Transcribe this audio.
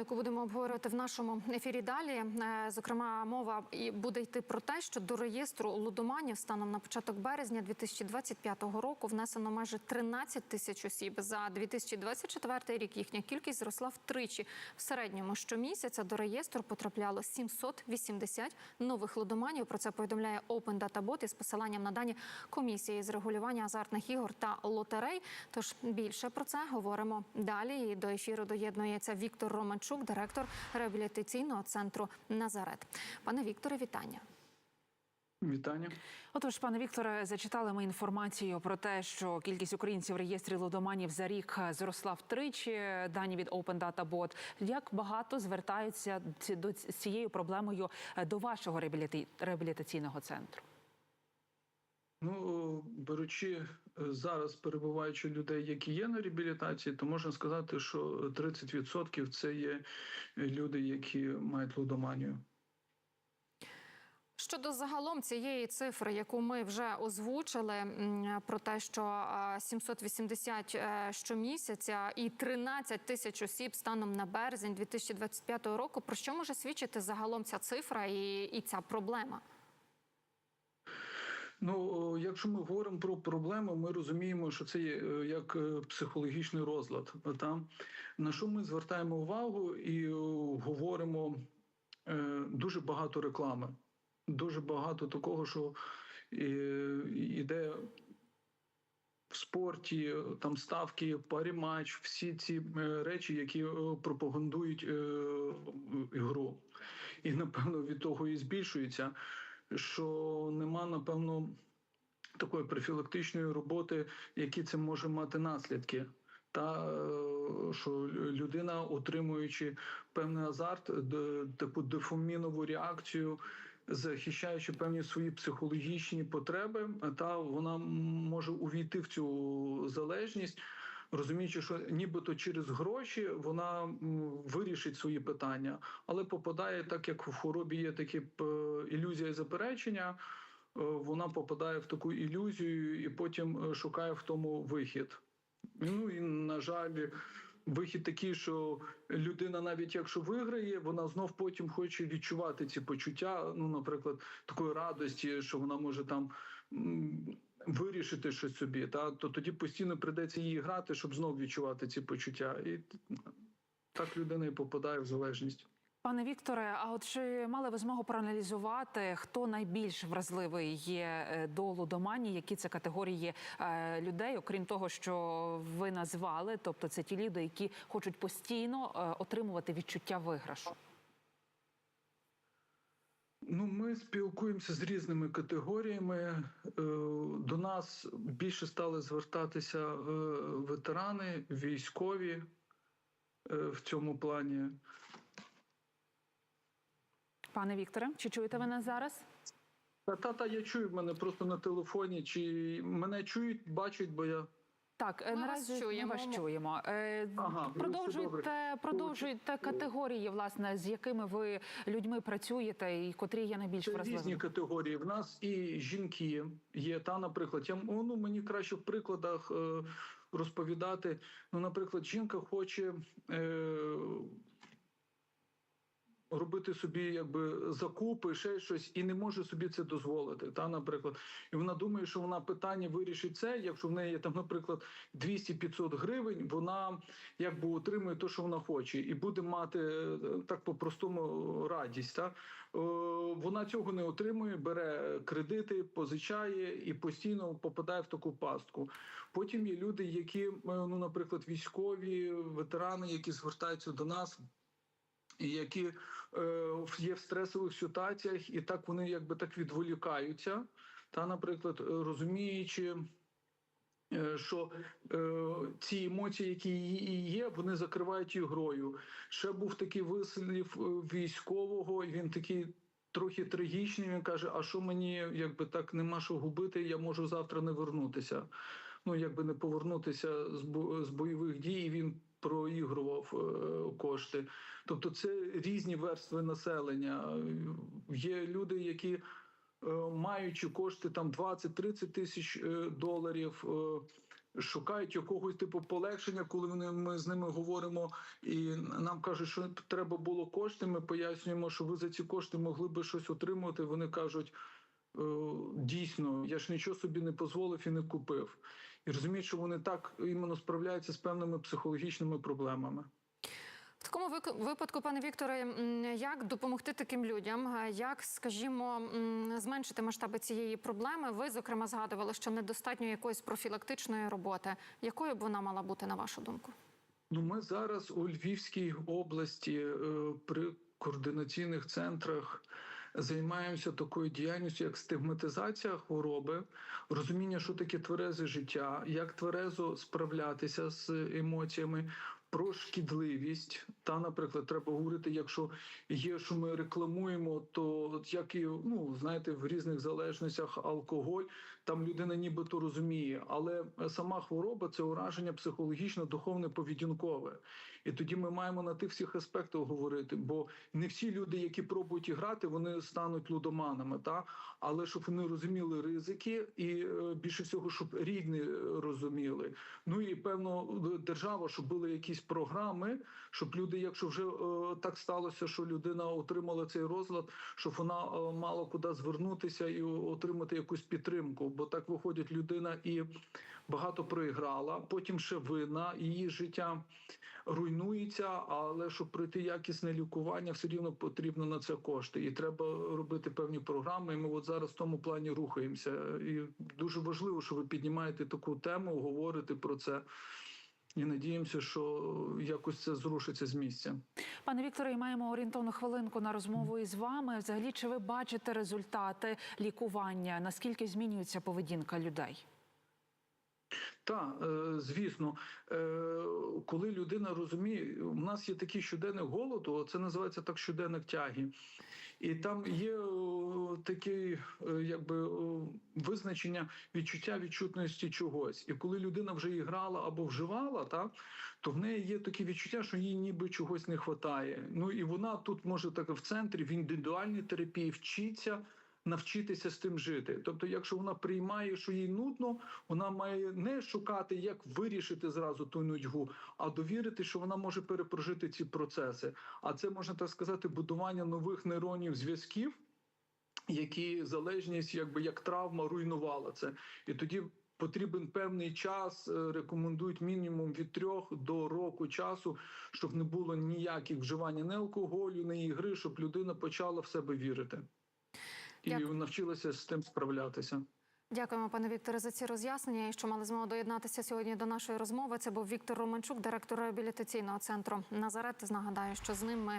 яку будемо обговорювати в нашому ефірі далі. Е, Зокрема, мова і буде йти про те, що до реєстру лудоманів станом на початок березня 2025 року внесено майже 13 тисяч осіб. За 2024 рік їхня кількість зросла втричі. В середньому щомісяця до реєстру потрапляло 780 нових лудоманів. Про це повідомляє Open Data Bot із посиланням на дані комісії з регулювання азартних ігор та лотерей. Тож більше про це говоримо далі. І до ефіру доєднується Віктор Романчук, директор реабілітаційного центру Назарет. Пане Вікторе, вітання. Вітання. Отож, пане Вікторе, зачитали ми інформацію про те, що кількість українців в реєстрі лудоманів за рік зросла втричі. Дані від Open Data Bot. Як багато звертаються ці- до цією проблемою до вашого реабілітаційного центру? Ну беручи е, зараз перебуваючи людей, які є на реабілітації, то можна сказати, що 30% це є люди, які мають лудоманію. Щодо загалом цієї цифри, яку ми вже озвучили, про те, що а, 780 е, щомісяця і 13 тисяч осіб станом на березень 2025 року, про що може свідчити загалом ця цифра і, і ця проблема? Ну, якщо ми говоримо про проблему, ми розуміємо, що це є е, як е, психологічний розлад. Та? На що ми звертаємо увагу і говоримо е, дуже багато реклами, дуже багато такого, що е, іде в спорті, там ставки, паріматч, всі ці е, речі, які е, пропагандують е, ігру. І напевно від того і збільшується, що нема, напевно, такої профілактичної роботи, які це може мати наслідки. Та е, що людина, отримуючи певний азарт, таку дофамінову реакцію, захищаючи певні свої психологічні потреби, та вона може увійти в цю залежність, розуміючи, що нібито через гроші вона вирішить свої питання, але попадає так, як в хворобі є такі ілюзія заперечення. е, Вона попадає в таку ілюзію і потім е, шукає в тому вихід. Ну і на жаль, вихід такий, що людина, навіть якщо виграє, вона знов потім хоче відчувати ці почуття. Ну, наприклад, такої радості, що вона може там вирішити щось собі. Та то тоді постійно прийдеться її грати, щоб знов відчувати ці почуття. І так людина і попадає в залежність. Пане Вікторе, а от чи мали ви змогу проаналізувати, хто найбільш вразливий є е, до лудоманії, які це категорії е, людей, окрім того, що ви назвали, тобто це ті люди, які хочуть постійно е, отримувати відчуття виграшу? Ну, ми спілкуємося з різними категоріями. До нас більше стали звертатися ветерани, військові в цьому плані. Пане Вікторе, чи чуєте ви нас зараз? Та та, та я чую мене просто на телефоні. Чи мене чують, бачать, бо я. Так, е, Ми наразі вас чуємо. ми вас чуємо. Ага, ну, продовжуйте, продовжуйте категорії, власне, з якими ви людьми працюєте, і котрі є найбільш Це різні категорії. В нас і жінки є. Та, наприклад, я ну мені краще в прикладах е, розповідати. Ну, наприклад, жінка хоче. Е, Робити собі якби закупи, ще щось, і не може собі це дозволити. Та, наприклад, і вона думає, що вона питання вирішить це. Якщо в неї там, наприклад, 200-500 гривень, вона якби отримує те, що вона хоче, і буде мати е, так по-простому радість. Та? Е, Вона цього не отримує, бере кредити, позичає і постійно попадає в таку пастку. Потім є люди, які, е, ну, наприклад, військові, ветерани, які звертаються до нас. І які є в стресових ситуаціях, і так вони якби так відволікаються. Та, наприклад, е, розуміючи, е, що е, ці емоції, які і є, вони закривають ігрою. Ще був такий вислів е, військового, і він такий. Трохи трагічний, він каже: а що мені якби так нема що губити, я можу завтра не вернутися. Ну, якби не повернутися з бо- з бойових дій, і він проігрував е, кошти. Тобто, це різні верстви населення. Є люди, які е, маючи кошти там 20-30 тисяч е, доларів, шукають якогось типу полегшення, коли вони ми з ними говоримо, і нам кажуть, що треба було кошти. Ми пояснюємо, що ви за ці кошти могли би щось отримувати. Вони кажуть. «Е, Дійсно, я ж нічого собі не дозволив і не купив. І розуміють, що вони так іменно справляються з певними психологічними проблемами. В такому випадку, пане Вікторе, як допомогти таким людям? Е, Як, скажімо, зменшити масштаби цієї проблеми? Ви зокрема згадували, що недостатньо якоїсь профілактичної роботи. Якою б вона мала бути на вашу думку? Ну, ми зараз у Львівській області е, при координаційних центрах займаємося такою діяльністю, як стигматизація хвороби, розуміння, що таке тверезе життя, як тверезо справлятися з емоціями. Про шкідливість та, наприклад, треба говорити, якщо є, що ми рекламуємо, то як і ну знаєте, в різних залежностях алкоголь, там людина нібито розуміє, але сама хвороба це ураження психологічно, духовне, поведінкове. І тоді ми маємо на тих всіх аспектах говорити, бо не всі люди, які пробують грати, вони стануть лудоманами, та але щоб вони розуміли ризики, і е, більше всього, щоб рідні е, розуміли. Ну і певно, держава, щоб були якісь програми, щоб люди, якщо вже е, так сталося, що людина отримала цей розлад, щоб вона е, мала куди звернутися і отримати якусь підтримку. Бо так виходить людина і багато проіграла, потім ще вина, її життя руйнується, але щоб пройти якісне лікування, все рівно потрібно на це кошти, і треба робити певні програми. І ми от зараз в тому плані рухаємося. І дуже важливо, що ви піднімаєте таку тему, говорите про це. І надіємося, що якось це зрушиться з місця. Пане Вікторе, і маємо орієнтовну хвилинку на розмову із вами. Взагалі, чи ви бачите результати лікування? Наскільки змінюється поведінка людей? Так, е, звісно, Е, коли людина розуміє, у нас є такий щоденник голоду, це називається так щоденник тяги. І там є таке е, якби визначення відчуття відчутності чогось. І коли людина вже і грала або вживала, так то в неї є таке відчуття, що їй ніби чогось не вистачає. Ну і вона тут може так в центрі в індивідуальній терапії вчиться. Навчитися з тим жити. Тобто, якщо вона приймає, що їй нудно, вона має не шукати, як вирішити зразу ту нудьгу, а довірити, що вона може перепрожити ці процеси. А це можна так сказати, будування нових нейронів зв'язків, які залежність, якби як травма, руйнувала це, і тоді. Потрібен певний час, е, рекомендують мінімум від трьох до року часу, щоб не було ніяких вживання ні алкоголю, ні ігри, щоб людина почала в себе вірити і Дякую. навчилася з тим справлятися. Дякуємо, пане Вікторе, за ці роз'яснення. І що мали змогу доєднатися сьогодні до нашої розмови. Це був Віктор Романчук, директор реабілітаційного центру Назарет. Нагадаю, що з ним ми